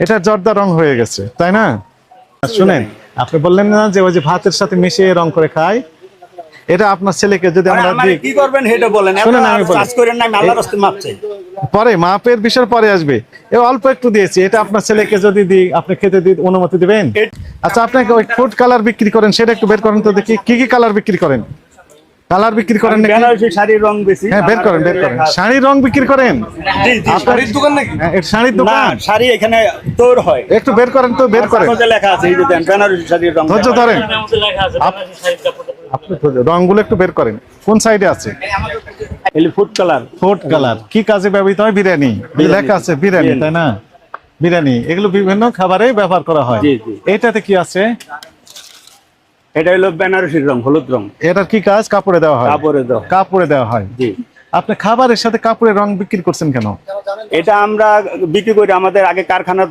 এটা জর্দা রং হয়ে গেছে তাই না? শুনেন আপনি বললেন না যে ওই যে ভাতের সাথে মিশিয়ে রং করে খায় এটা আপনার ছেলেকে যদি আমরা কি করবেন বলেন শুনুন, আমি। করেন না আল্লাহর রাস্তায় মাপ চাই। পরে মাপের বিষয় পরে আসবে। এ অল্প একটু দিয়েছি এটা আপনার ছেলেকে যদি দিই আপনি খেতে দিই অনুমতি দিবেন? আচ্ছা আপনাকে ওই ফুড কালার বিক্রি করেন সেটা একটু বের করেন তো দেখি কি কি কালার বিক্রি করেন? কালার বিক্রি করেন নাকি? বেনারসি শাড়ির রং বেশি হ্যাঁ বের করেন বের করেন। শাড়ির রং বিক্রি করেন? জি জি শাড়ির দোকান নাকি? শাড়ির দোকান? শাড়ি এখানে তোর হয়। একটু বের করেন তো বের করেন। কাগজে লেখা আছে এই যে দেন বেনারসি শাড়ির রং। ধৈর্য ধরেন। আপনি রংগুলো একটু বের করেন। কোন সাইডে আছে? এলি ফুড কালার। Food colour. কি কাজে ব্যবহৃত হয়? বিরিয়ানি। লেখা আছে বিরিয়ানি তাই না? বিরিয়ানি এগুলো বিভিন্ন খাবারে ব্যবহার করা হয়। জি, জি। এটাতে কি আছে? এটা হলো বেনারসির রং হলুদ রং। এটার কি কাজ? কাপড়ে দেওয়া হয়। কাপড়ে দেওয়া কাপড়ে দেওয়া হয়। জি। আপনি খাবারের সাথে কাপড়ের রং বিক্রি করছেন কেন? এটা আমরা বিক্রি করি আমাদের আগে কারখানা